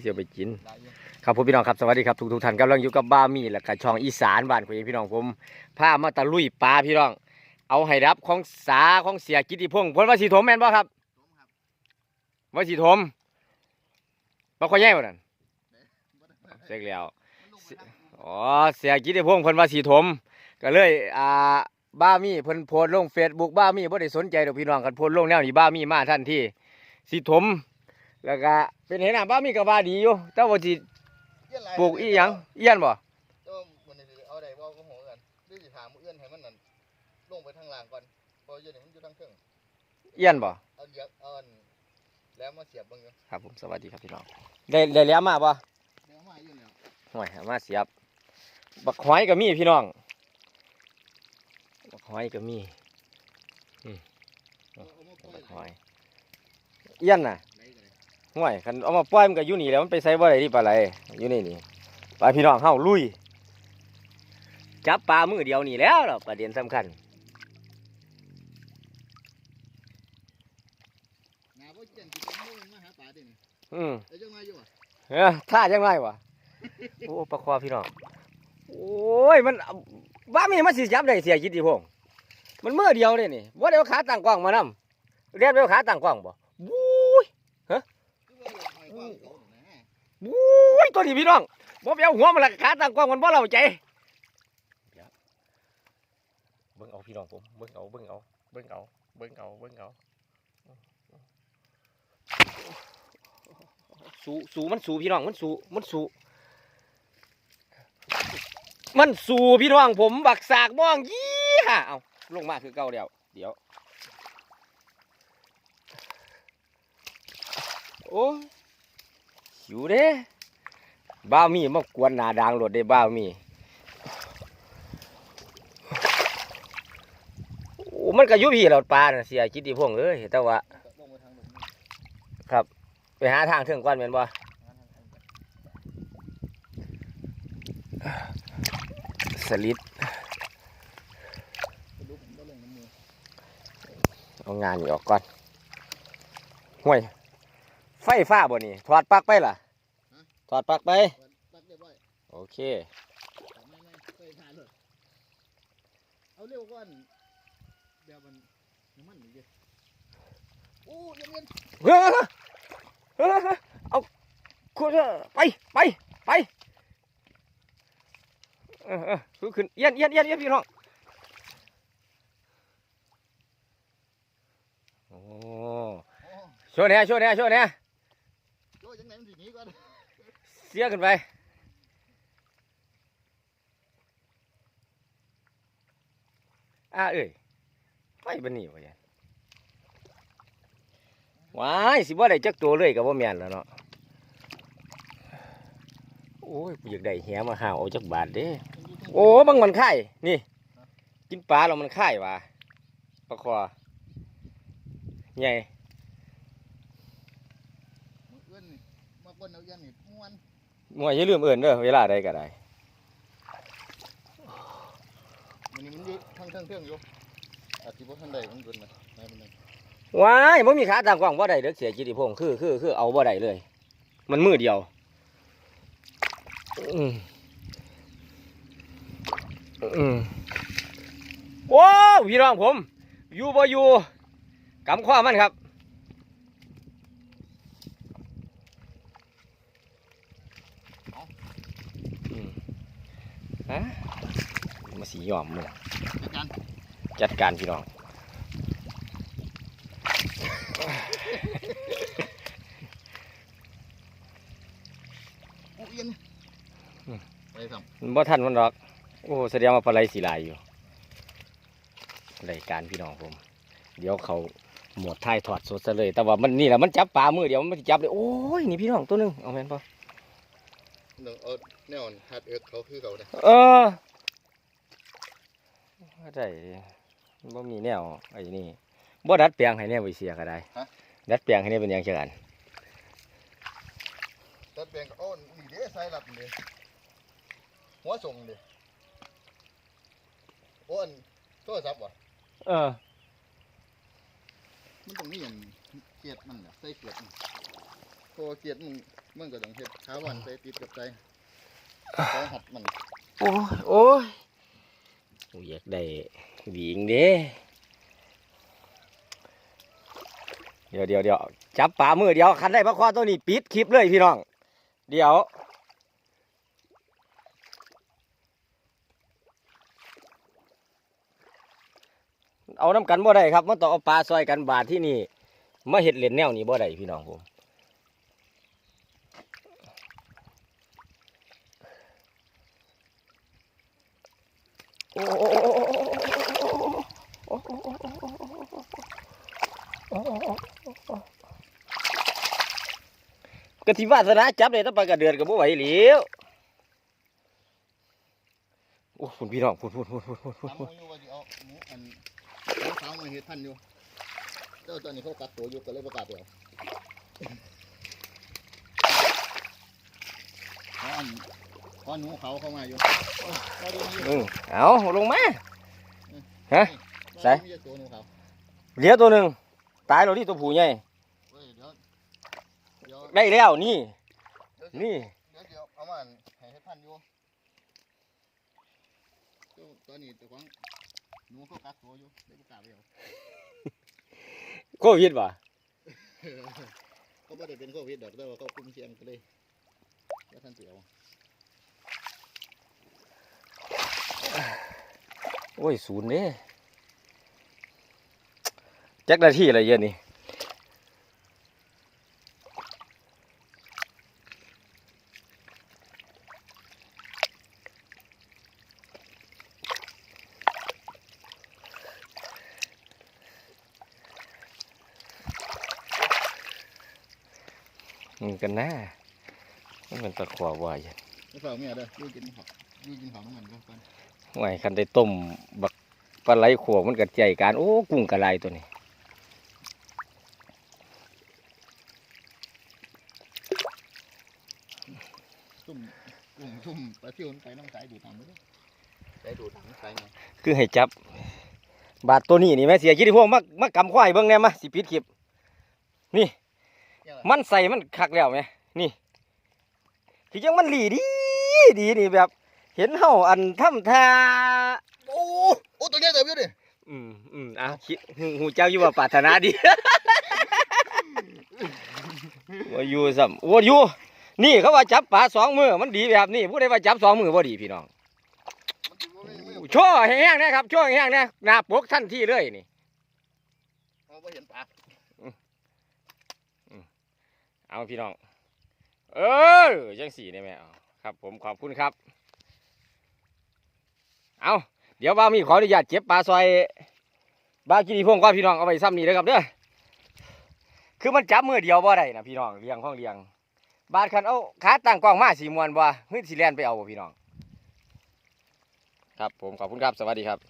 เสียไปกินได้อยู่ครับผมพี่น้องครับสวัสดีครับทุกทุกๆท่านกำลังอยู่กับบ้ามีและกับช่องอีสานบ้านของพี่น้องผมพามาตะลุยปลาพี่น้อง เอาให้รับของสาของเสียกิติพงศ์เพนว่าสีถมแม่นบ่ครับสมครับว่าสีถมบ่ค่อยแย่บ่นั่นบ่ได้เสร็จแล้วมันลงไปทางอ๋อเสียกิติพงศ์เพิ่นว่าสีถม ก็เลยอ่าบ้ามีเพิ่นโพสต์ลง Facebook บ้ามีบ่ได้สนใจดอกพี่น้องกันโพสต์ลงแนวนี้บ้ามีมาทันทีสีถมแล้วก็ เป็นเห็นหน้าบ้ามีก็ว่าดีอยู่แต่ว่าสิเอี้ยนหลายปลูกอีหยังเอี้ยนบ่แต่ว่ามันนี่เอาได้บ่ก็โหกันหรือสิถามมื้ออื่นให้มันนั่นลงไปทางล่างก่อนเพราะอยู่นี่มันอยู่ทางเครื่องเอี้ยนบ่เอาเหยียบเอาอันแล้วมาเสียบเบิ่งอยู่ครับผมสวัสดีครับพี่น้องได้ได้แล้วมาบ่เดี๋ยวมาอยู่แล้วห่วยเอามาเสียบบักหอยก็มีพี่น้องบักหอยก็มีเอาเอามาปล่อยบักหอยเอี้ยนน่ะไหลก็ได้ห่วยคันเอามาปล่อยมันก็อยู่นี่แหล้วมันไปใส่บ่ได้ที่ปลาไหลอยู่นี่นี่ไปพี่น้องเฮาลุย จับปลามือเดียวนี่แหล้วล่ะประเด็นสำคัญงาบ่เจียนสิเป็นมื้อมาหาปลาดินี่อืมได้จังมาอยู่อะเอ้อท่าจังไรวะ โอ้ปลาคอพี่น้อง โอ้ยมันบ้ามีมันสิจับได้เสียกิติพงศ์มันมือเดียวเลยนี่ว่าเดี๋ยวขาตั้งกล้องมานำเรียกเดี๋ยวขาตั้งกล้องบ่บู๊ย คือว่าเราหอยกว้างเขาน่ะ นะบู๊ยตัวนี้พี่น้องบ่ไปเอาหัวมันละขาตั้งกล้องมันบ่เราใจเดี๋ยวเบิ่งเอาพี่น้องผมเบิ่งเอาเบิ่งเอาเบิ่งเอาเบิ่งเอาเบิ่งเอาสูสูมันสูพี่น้องมันสูมันสูมันสูพี่น้องผมบักสากม่องยี่ห่าเอาลงมาคือเก่าเดียวเดี๋ยวโอ้ ยหิวเด้บ้ามีมากวนหนาดางรถได้บ้ามีโอ้มันก็ยุพี่เราปลาน่ะเสียจิตติพวงเอ้ยแต่ว่ามันก็ลงไปหาทางเทิงก้อนแม่นบ่งานทางทางกันสลิดเอางานนี่ออกก่อนห่วย ไฟฟ้าบ่นี่ถอดปลั๊กไปล่ะ ถอดปลั๊กไป ปักเรียบร้อยโอเค แต่ไม่ไม่เคยทานเลยเอาเร็วก่อนแบบมันน้ำมันนี่ดิโอ้เย็นเย็นเฮ้ยเฮ้ยเฮ้ยเอาคุณไปไปไปเออเออคือขึ้นเอียนเอียนเอียนเอียนพี่น้องโอ้โอ้ช่วยแหน่ช่วยแหน่ช่วยแหน่โจ้ยังไงมันสิหนี้ก่อน เสียขึ้นไปอ่าเอ้ยไฟบันนี่วะยันว้ายสิบ่ได้จักตัวเลยกับว่าแม่นแล้วเนาะโอ้ยอยากได้แหมาหาเอาจักบาทเด้โอ้บังมันไข่นี่ กินปลาแล้วมันไข่ว่ะปลาคอใหญ่มือเอื้อนนี่มาบนเอาเย็นนี่ มวยอย่าลืมเอื่นเด้อเวลาใดก็ได้มันนี่มันอยู่ทางทางเครื่องอยู่อาจจะบ่ทันใดมันเกินนะนายมันนี่ว้ายบ่มีขาตามกล้องบ่ได้เด้อเสียจิติพงษ์คือคือคือเอาบ่ได้เลย มันมือเดียวอืมอืมว้าวพี่น้องผม อยู่บ่อยู่กำข้อมันครับ ฮะมาสียอมมึงอาจารย์จัดการพี่น้องโอ้เย็นไปทมันบ่ทันมันหรอก โอ้แสดงว่าปลาไหลสีลายอยู่รายการพี่น้องผม เดี๋ยวเขาหมดท้ายถอดสดซะเลย แต่ว่ามันนี่แหละมันจับปลามือเดียวมันสิจับเลย โอ้ย นี่พี่น้องตัวหนึง เอาแม่นปะำเดี๋ยวเอาแนวฮัดเอิร์กเขาคือเขาเนี่ยเออว่าได้บ่มีแนวไอ้นี่บ่ดัดแปลงให้แนวไปเสียก็ได้ดัดแปลงให้แนวเป็นอย่างเช่นกันตัดแปลงก็โอ้นี่เด้ใส่หลับนี่หัวส่งดิโอ้นโทรศัพท์วะเออมันตรงนี้อย่างเกียดมันน่ะใส่เกียดมัน ราะว่าเกียดมึงมึงก็ต้องเฮ็ดขาวันใส่ติดกับใจขอหัดมัน โอ้ยโอ้ยโอ้ยอยากได้หวิงเด้เดี๋ยวเดี๋ยวเดี๋ยวจับปลามือเดียวคันได้ปลาคอตัวนี้ปิดคลิปเลยพี่น้อง เดี๋ยวเอาน้ำกันบ่ได้ครับมันต้องเอาปลาซอยกันบาทที่นี่มาเห็ดเหรียญแนวนี้บ่ได้พี่น้องผม กะทิวาสนาจับเลยถ้าไปกระเดือนกับบ่ไหวเหลียวโอ้คุณพี่น้องพูดพูดพูดพูดพูดพูดถามพูดมึงอยู่ว่าสิเอาหมูอันหมูขาวมาเฮ็ดพันธุ์อยู่เจ้าตอนนี้เขากักตัวอยู่ก็เลยประกาศเดียวเพราะอัน เพราะหนูเขาเข้ามาอยู่โอ้ยพอดีมีอยู่อืมเอาลงมาฮะใส่มีตัวหนูเขาเหลือตัวหนึ่งตายแล้วนี่ตัวผู้ใหญ่เว้ยเดี๋ยวเดี๋ยวได้แล้วนี่เดี๋ยวนี่เดี๋ยวเดี๋ยวเอามาให้เฮ็ดพันธุ์อยู่เจ้าตอนนี้เจ้าของหนูเขากักตัวอยู่เลยประกาศเดียวโควิดป่ะเขาไม่ได้เป็นโควิดดอกแต่ว่าเขาคุมเชียงก็เลยแล้วท่านเสียว โอ้ยศูนย์เด้แจ็คนาที่อะไรเยอะนี่มันกันนะมันเป็นตะขวาวายไม่ฟังเมียเด้ออยูกินข้าวอยูกินข้าวน้ำมันก็กันห่วยคันได้ต้มบักปลาไหลขวบมันกัดใจการโอ้กุ้งกระไรตัวนี้ซุ่มกุ้งซุ่มปลาเที่ยวมันไปน้ำสายดูดน้ำเลยสายดูดน้ำสายไงคือให้จับ บาดตัวนี้นี่แม่เสียคิดที่พวกมามากำควายเบิ่งแน่มาสิปิดคลิปนี่ มันใส่มันคักแล้วไหมนี่คือจังมันหลีดี ดีนี่แบบ เห็นเฮาอันทำท่าโอ้โอ้ตัวนี้เติบอยู่ดิอืมอืมอะคิดหูหูเจ้าอยู่ว่าปรารถนาดีว่าอยู่ซ้ำโอ้อยู่นี่เขาว่าจับปลาสองมือมันดีแบบนี้ผู้ใดว่าจับสองมือบ่ดีพี่น้องมันถือว่าไม่ไม่โช่วยแห้งๆนะครับโช่วยแห้งๆนะหน้าปกทันทีเลยนี่เอาไปเห็นปลาเอาพี่น้อง เออจังสี่นี่แม่เอา ครับผมขอบคุณครับ เอาเดี๋ยวบ้ามีขออนุญาตเจ็บปลาซอยบ้ากินีพงศ์ก็พี่น้องเอาไปซ้ำนี่เลยครับเด้อคือมันจับมือเดียวบ่ได้นะพี่น้องเลี้ยงห้องเลี้ยง บาดคันเอาขาตั้งกล้องมาสีมวนบ่เฮ้ยสีแลนไปเอาบ่พี่น้อง ครับผมขอบคุณครับสวัสดีครับ